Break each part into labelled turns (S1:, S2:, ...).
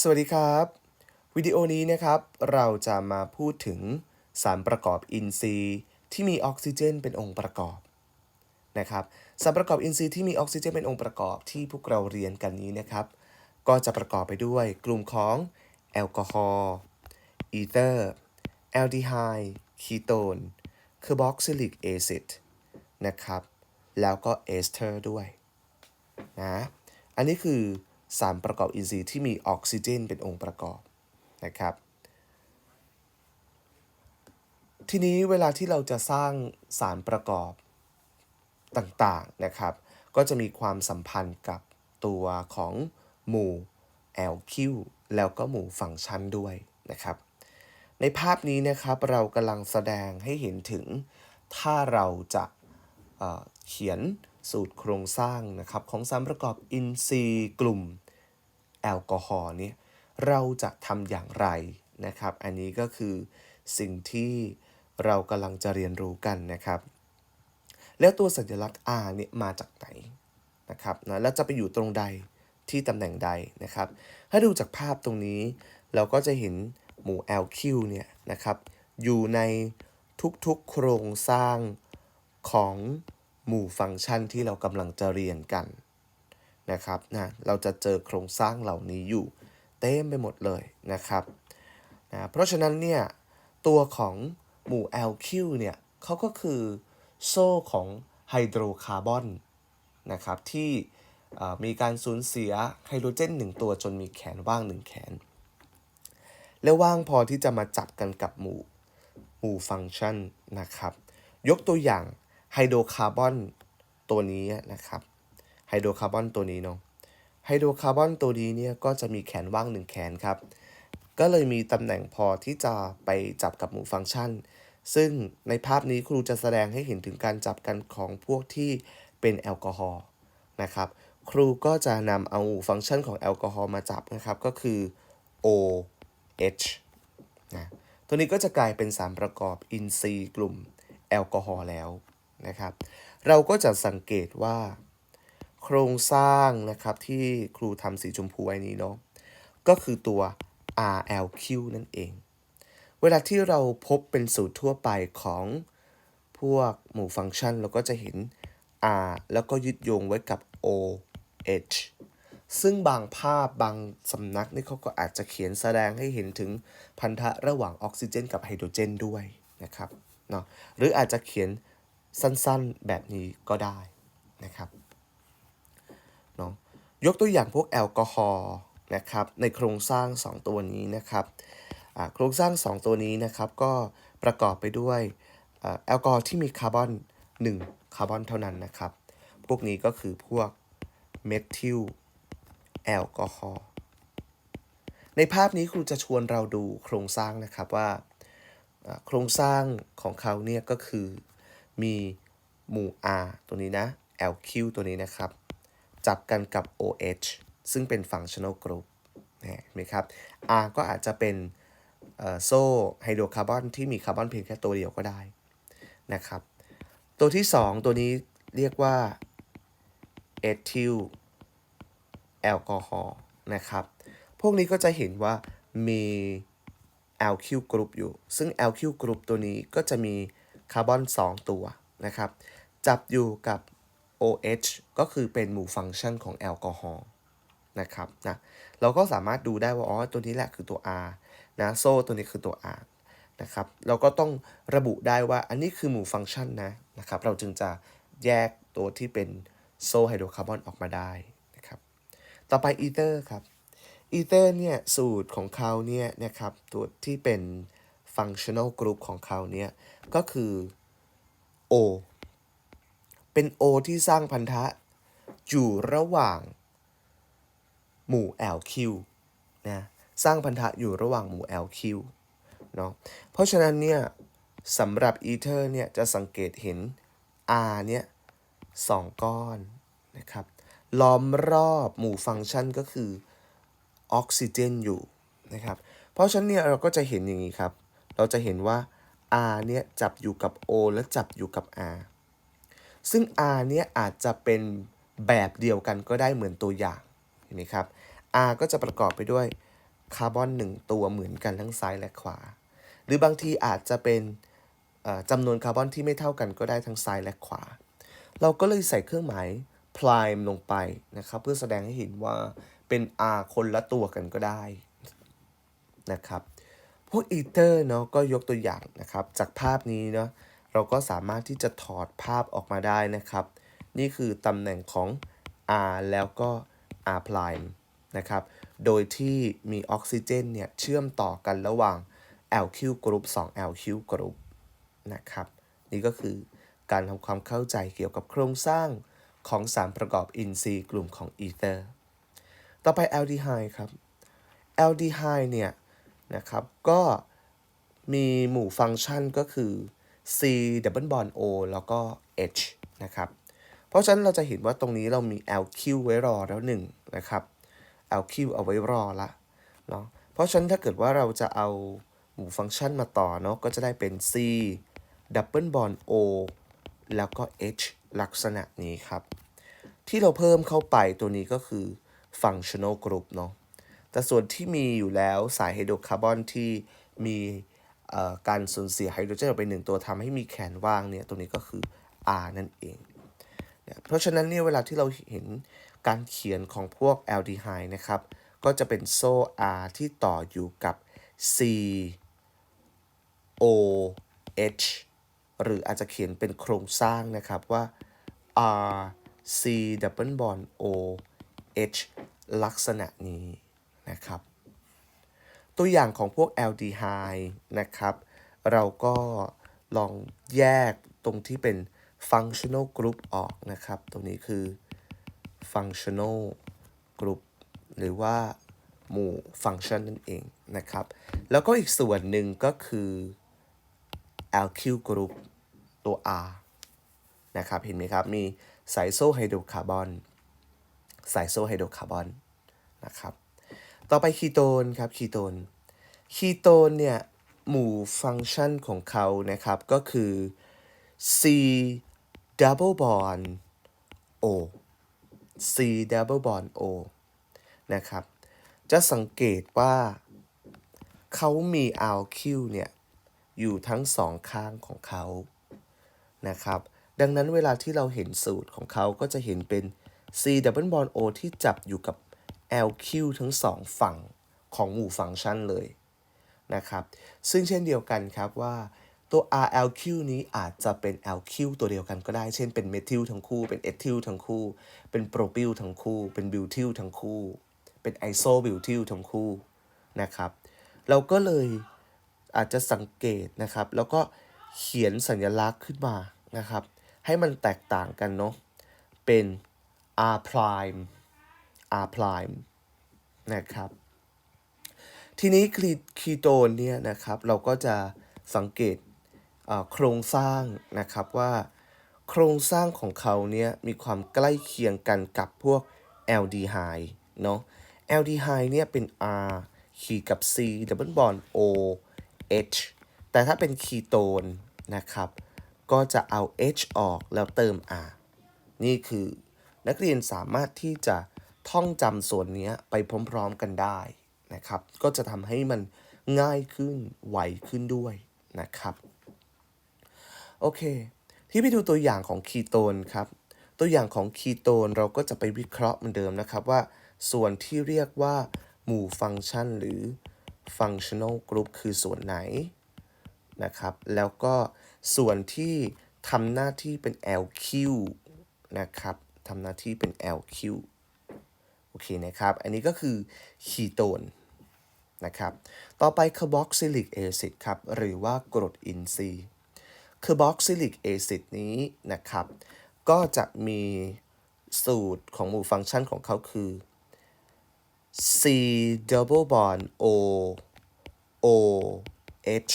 S1: สวัสดีครับ วิดีโอนี้นะครับ เราจะมาพูดถึงสารประกอบอินทรีย์ที่มีออกซิเจนเป็นองค์ประกอบนะครับสารประกอบอินทรีย์ที่มีออกซิเจนเป็นองค์ประกอบที่พวกเราเรียนกันนี้นะครับ ก็จะประกอบไปด้วยกลุ่มของแอลกอฮอล์อีเตอร์แอลดีไฮด์คีโตนคาร์บอกซิลิกแอซิดนะครับ แล้วก็เอสเตอร์ด้วยนะอันนี้คือ สารประกอบอินทรีย์ที่มีออกซิเจนเป็นองค์ประกอบนะครับทีนี้เวลาที่เราจะสร้างสารประกอบต่างๆนะครับ ก็จะมีความสัมพันธ์กับตัวของหมู่ LQ แล้วก็หมู่ฟังก์ชันด้วยนะครับ ในภาพนี้นะครับเรากำลังแสดงให้เห็นถึง ถ้าเราจะเเขียน สูตรโครงสร้างนะครับของสารประกอบอินทรีย์กลุ่มแอลกอฮอล์เนี่ยเราจะทำอย่างไรนะครับ อันนี้ก็คือสิ่งที่เรากำลังจะเรียนรู้กันนะครับ แล้วตัวสัญลักษณ์ R เนี่ยมาจากไหนนะครับนะแล้วจะไปอยู่ตรงใดที่ตำแหน่งใดนะครับ ถ้าดูจากภาพตรงนี้ เราก็จะเห็นหมู่ LQ เนี่ยนะครับอยู่ในทุกๆโครงสร้างของ หมู่ฟังก์ชันที่เรากำลังจะเรียนกันนะครับนะเราจะเจอโครงสร้างเหล่านี้อยู่เต็มไปหมดเลยนะครับนะเพราะฉะนั้นเนี่ยตัวของหมู่ LQ เนี่ยเขาก็คือโซ่ของไฮโดรคาร์บอนนะครับที่มีการสูญเสียไฮโดรเจนหนึ่งตัวจนมีแขนว่างหนึ่งแขน และว่างพอที่จะมาจับกันกับหมู่หมู่ฟังก์ชันนะครับ ยกตัวอย่าง ไฮโดรคาร์บอนตัวนี้นะครับไฮโดรคาร์บอนตัวนี้เนาะไฮโดรคาร์บอนตัวนี้เนี่ยก็จะมีแขนว่างหนึ่งแขนครับ ก็เลยมีตำแหน่งพอที่จะไปจับกับหมู่ฟังก์ชัน ซึ่งในภาพนี้ครูจะแสดงให้เห็นถึงการจับกันของพวกที่เป็นแอลกอฮอล์นะครับ ครูก็จะนำเอาฟังก์ชันของแอลกอฮอล์มาจับนะครับ ก็คือ OH นะตัวนี้ก็จะกลายเป็นสารประกอบอินทรีย์กลุ่มแอลกอฮอล์แล้ว นะครับ เราก็จะสังเกตว่า โครงสร้างนะครับที่ครูทำสีชมพูไว้นี้เนาะก็คือตัว RLQ นั่นเอง เวลาที่เราพบเป็นสูตรทั่วไปของพวกหมู่ฟังก์ชัน เราก็จะเห็น R แล้วก็ยึดโยงไว้กับ OH ซึ่งบางภาพบางสำนักนี่เขาก็อาจจะเขียนแสดงให้เห็นถึงพันธะระหว่างออกซิเจน กับไฮโดรเจนด้วยนะครับเนาะหรืออาจจะเขียน สั้นๆแบบนี้ก็ได้นะครับเนาะยกตัวอย่างพวกแอลกอฮอล์นะครับในโครงสร้าง 2 ตัวนี้นะครับโครงสร้าง 2 ตัวนี้นะครับก็ประกอบไปด้วยอแอลกอฮอล์ที่มีคาร์บอน 1 คาร์บอนเท่านั้นนะครับ พวกนี้ก็คือพวกเมทิลแอลกอฮอล์ในภาพนี้ครูจะชวนเราดูโครงสร้างนะครับว่าโครงสร้างของเขาเนี่ยก็คือ มีหมู่ R ตัวนี้นะ LQ ตัวนี้นะครับ จับกันกับ OH ซึ่งเป็น functional group นะเห็นไหมครับ R ก็อาจจะเป็นโซ่ไฮโดรคาร์บอนที่มีคาร์บอนเพียงแค่ตัวเดียวก็ได้นะครับ ตัวที่ 2 ตัวนี้เรียกว่าเอทิลแอลกอฮอล์นะครับ พวกนี้ก็จะเห็นว่ามี LQ group อยู่ ซึ่ง LQ group ตัวนี้ก็จะมี คาร์บอน 2 ตัวนะครับ จับอยู่กับ OH ก็คือเป็นหมู่ฟังก์ชันของแอลกอฮอล์นะครับนะเราก็สามารถดูได้ว่าอ๋อตัวนี้แหละคือตัว R นะโซ่ตัวนี้คือตัว R นะครับเราก็ต้องระบุได้ว่าอันนี้คือหมู่ฟังก์ชันนะนะครับ เราจึงจะแยกตัวที่เป็นโซ่ไฮโดรคาร์บอนออกมาได้นะครับ ต่อไปอีเตอร์ครับอีเตอร์เนี่ยสูตรของเขาเนี่ยนะครับตัวที่เป็น functional group ของเขาเนี่ยก็คือ O เป็น O ที่สร้างพันธะอยู่ระหว่างหมู่ LQ นะสร้างพันธะอยู่ระหว่างหมู่ LQ เนาะเพราะฉะนั้นเนี่ยสำหรับอีเทอร์เนี่ยจะสังเกตเห็น R เนี่ยสองก้อนนะครับล้อมรอบหมู่ฟังก์ชันก็คือออกซิเจนอยู่นะครับเพราะฉะนั้นเนี่ยเราก็จะเห็นอย่างนี้ครับ เราจะเห็นว่า R เนี่ยจับอยู่กับ O และจับอยู่กับ R ซึ่ง R เนี่ยอาจจะเป็นแบบเดียวกันก็ได้เหมือนตัวอย่าง เห็นไหมครับ R ก็จะประกอบไปด้วยคาร์บอนหนึ่งตัวเหมือนกันทั้งซ้ายและขวา หรือบางทีอาจจะเป็นจำนวนคาร์บอนที่ไม่เท่ากันก็ได้ทั้งซ้ายและขวา เราก็เลยใส่เครื่องหมาย prime ลงไปนะครับ เพื่อแสดงให้เห็นว่าเป็น r คนละตัวกันก็ได้นะครับ พวกอีเตอร์เนาะก็ยกตัวอย่างนะครับจากภาพนี้เนาะเราก็สามารถที่จะถอดภาพออกมาได้นะครับ นี่คือตำแหน่งของ R แล้วก็ R prime นะครับ โดยที่มีออกซิเจนเนี่ยเชื่อมต่อกันระหว่าง LQ group 2 LQ group นะครับ นี่ก็คือการทำความเข้าใจเกี่ยวกับโครงสร้างของสารประกอบอินทรีย์กลุ่มของอีเตอร์ ต่อไป aldehyde ครับ aldehyde เนี่ย นะครับ ก็มีหมู่ฟังก์ชันก็คือ C double bond O แล้วก็ H นะครับ เพราะฉะนั้นเราจะเห็นว่าตรงนี้เรามี LQ ไว้รอแล้วหนึ่งนะครับ LQ เอาไว้รอละเนาะ เพราะฉะนั้นถ้าเกิดว่าเราจะเอาหมู่ฟังก์ชันมาต่อเนาะก็จะได้เป็น C double bond O แล้วก็ H ลักษณะนี้ครับ ที่เราเพิ่มเข้าไปตัวนี้ก็คือ functional group เนาะ แต่ส่วนที่มีอยู่แล้วสายไฮโดรคาร์บอนที่มีการสูญเสียไฮโดรเจนออกไปหนึ่งตัวทำให้มีแขนว่างเนี่ยตรงนี้ก็คือ R นั่นเองเเพราะฉะนั้นเนี่ยเวลาที่เราเห็นการเขียนของพวกแอลดีไฮนะครับ ก็จะเป็นโซ่ R ที่ต่ออยู่กับ C O H หรืออาจจะเขียนเป็นโครงสร้างนะครับว่า R C double bond O H ลักษณะนี้ นะครับ ตัวอย่างของพวกแอลดีไฮนะครับ เราก็ลองแยกตรงที่เป็น functional group ออกนะครับ ตรงนี้คือ functional group หรือว่าหมู่ฟังก์ชันนั่นเองนะครับ แล้วก็อีกส่วนหนึ่งก็คือ LQ group ตัว R นะครับ เห็นไหมครับ มีสายโซ่ไฮโดรคาร์บอนสายโซ่ไฮโดรคาร์บอนนะครับ ต่อไปคีโตนครับคีโตนคีโตนเนี่ยหมู่ฟังก์ชันของเขานะครับก็คือ C double bond O C double bond O นะครับ จะสังเกตว่าเขามี RQ เนี่ย อยู่ทั้งสองข้างของเขานะครับ ดังนั้นเวลาที่เราเห็นสูตรของเขาก็จะเห็นเป็น C double bond O ที่จับอยู่กับ LQ ทั้งสองฝั่งของหมู่ฟังก์ชันเลยนะครับ ซึ่งเช่นเดียวกันครับว่าตัว RLQ นี้อาจจะเป็น LQ ตัวเดียวกันก็ได้ เช่นเป็นเมทิลทั้งคู่ เป็นเอทิลทั้งคู่ เป็นโปรปิลทั้งคู่ เป็นบิวทิลทั้งคู่ เป็นไอโซบิวทิลทั้งคู่นะครับ เราก็เลยอาจจะสังเกตนะครับ แล้วก็เขียนสัญลักษณ์ขึ้นมานะครับ ให้มันแตกต่างกันเนาะ เป็น R prime R prime นะครับ ทีนี้คีโตนเนี่ยนะครับเราก็จะสังเกตโครงสร้างนะครับว่าโครงสร้างของเขาเนี่ยมีความใกล้เคียงกันกับพวกแอลดีไฮเนาะแอลดีไฮเนี่ยเป็น R ขีดกับ C double bond O H แต่ถ้าเป็นคีโตนนะครับ ก็จะเอา H ออกแล้วเติม R นี่คือนักเรียนสามารถที่จะ ท่องจำส่วนนี้ไปพร้อมๆกันได้นะครับ ก็จะทำให้มันง่ายขึ้นไวขึ้นด้วยนะครับ โอเค ที่ไปดูตัวอย่างของคีโตนครับ ตัวอย่างของคีโตนเราก็จะไปวิเคราะห์เหมือนเดิมนะครับว่า ส่วนที่เรียกว่าหมู่ฟังก์ชันหรือ functional group คือส่วนไหนนะครับ แล้วก็ส่วนที่ทำหน้าที่เป็น LQ นะครับทำหน้าที่เป็น LQ โอเคนะครับ อันนี้ก็คือคีโตนนะครับต่อไปคาร์บอกซิลิกแอซิดครับหรือว่ากรดอินทรีย์คาร์บอกซิลิกแอซิดนี้นะครับ ก็จะมีสูตรของหมู่ฟังก์ชันของเขาคือ C double bond O O H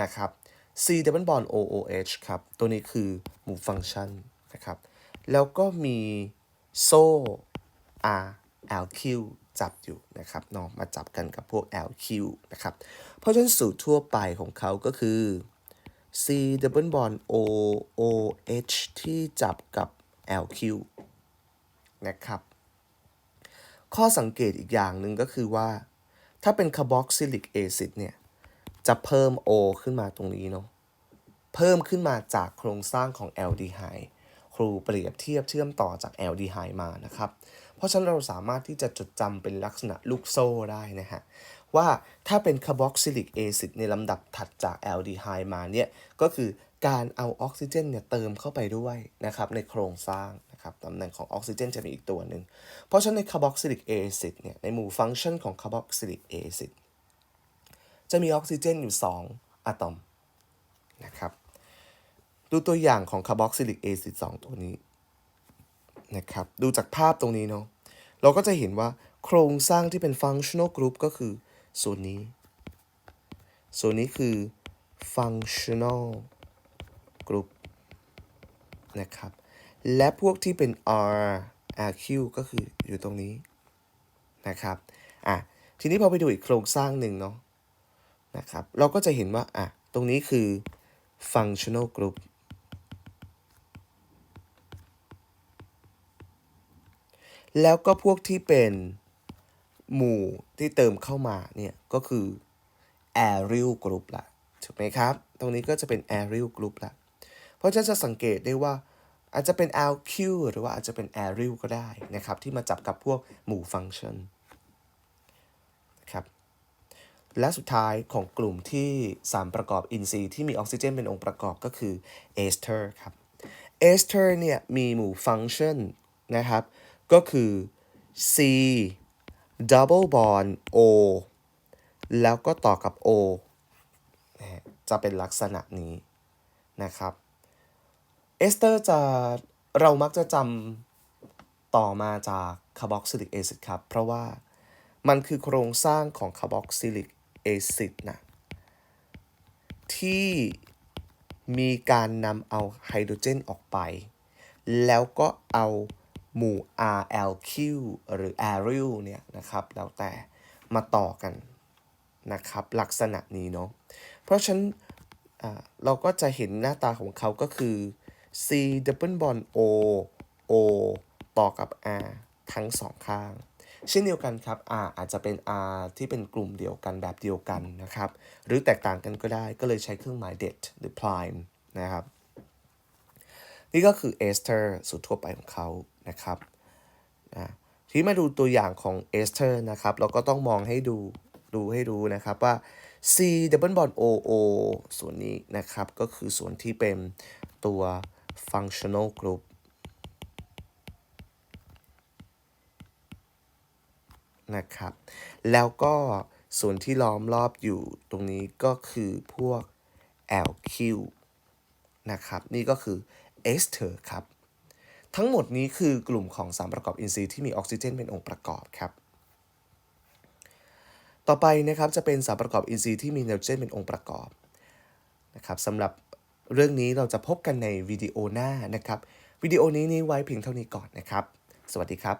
S1: นะครับ C double bond O O H ครับ ตัวนี้คือหมู่ฟังก์ชันนะครับ แล้วก็มีโซ่ R LQ จับอยู่นะครับเนาะมาจับกันกับพวก LQ นะครับเพราะฉะนั้นสูตรทั่วไปของเขาก็คือ C double bond O O H ที่จับกับ LQ นะครับ ข้อสังเกตอีกอย่างหนึ่งก็คือว่า ถ้าเป็น carboxylic acid เนี่ย จะเพิ่ม O ขึ้นมาตรงนี้เนาะเพิ่มขึ้นมาจากโครงสร้างของแอลดีไฮด์ครูเปรียบเทียบเชื่อมต่อจากแอลดีไฮด์มานะครับ ราะฉะนั้นเราสามารถที่จะจดจำเป็นลักษณะลูกโซ่ได้นะฮะว่าถ้าเป็นคาร์บอกซิลิกแอซิดในลำดับถัดจากแอลดีไฮด์มาเนี่ยก็คือการเอาออกซิเจนเนี่ยเติมเข้าไปด้วยนะครับในโครงสร้างนะครับตำแหน่งของออกซิเจนจะมีอีกตัวหนึ่งเพราะฉะนั้นในคาร์บอกซิลิกแอซิดเนี่ยในหมู่ฟังก์ชันของคาร์บอกซิลิกแอซิดจะมีออกซิเจนอยู่ 2อะตอมนะครับดูตัวอย่างของคาร์บอกซิลิกแอซิด2ตัวนี้นะครับดูจากภาพตรงนี้เนาะ เราก็จะเห็นว่าโครงสร้างที่เป็น functional group ก็คือส่วนนี้ ส่วนนี้คือ functional group นะครับ และพวกที่เป็น R RQ ก็คืออยู่ตรงนี้นะครับ อะ ทีนี้พอไปดูอีกโครงสร้างหนึ่งเนาะนะครับ เราก็จะเห็นว่า อะ ตรงนี้คือ functional group แล้วก็พวกที่เป็นหมู่ที่เติมเข้ามาเนี่ยก็คือ aryl group ละถูกไหมครับ ตรงนี้ก็จะเป็น aryl group ละเพราะฉะนั้นจะสังเกตได้ว่าอาจจะเป็น alq หรือว่าอาจจะเป็น aryl ก็ได้นะครับ ที่มาจับกับพวกหมู่ฟังก์ชันนะครับและสุดท้ายของกลุ่มที่สารประกอบอินทรีย์ที่มีออกซิเจนเป็นองค์ประกอบก็คือเอสเตอร์ครับเอสเตอร์เนี่ยมีหมู่ฟังก์ชันนะครับ ก็คือ C double bond O แล้วก็ต่อกับ O จะเป็นลักษณะนี้นะครับ เอสเตอร์จะเรามักจะจำต่อมาจากคาร์บอกซิลิกแอซิดครับ เพราะว่ามันคือโครงสร้างของคาร์บอกซิลิกแอซิดนะที่มีการนำเอาไฮโดรเจนออกไป แล้วก็เอา หมู่ RLQ หรือ aryl เนี่ยนะครับแล้วแต่มาต่อกันนะครับลักษณะนี้เนาะเพราะฉะนั้นอ่าเราก็จะเห็นหน้าตาของเขาก็คือ C double bond O O ต่อกับ R ทั้งสองข้าง เช่นเดียวกันครับ R อาจจะเป็น R ที่เป็นกลุ่มเดียวกันแบบเดียวกันนะครับ หรือแตกต่างกันก็ได้ก็เลยใช้เครื่องหมาย det หรือ prime นะครับ นี่ก็คือเอสเตอร์สูตรทั่วไปของเขานะครับอะทีมาดูตัวอย่างของเอสเตอร์นะครับ เราก็ต้องมองให้ดูดูให้รู้นะครับว่า C double bond O O ส่วนนี้นะครับ ก็คือส่วนที่เป็นตัว functional group นะครับ แล้วก็ส่วนที่ล้อมรอบอยู่ตรงนี้ก็คือพวก LQ นะครับ นี่ก็คือ เอสเทอร์ครับ ทั้งหมดนี้คือกลุ่มของสารประกอบอินทรีย์ที่มีออกซิเจนเป็นองค์ประกอบครับ ต่อไปนะครับจะเป็นสารประกอบอินทรีย์ที่มีไนโตรเจนเป็นองค์ประกอบนะครับสำหรับเรื่องนี้เราจะพบกันในวิดีโอหน้านะครับ วิดีโอนี้นี้ไว้เพียงเท่านี้ก่อนนะครับ สวัสดีครับ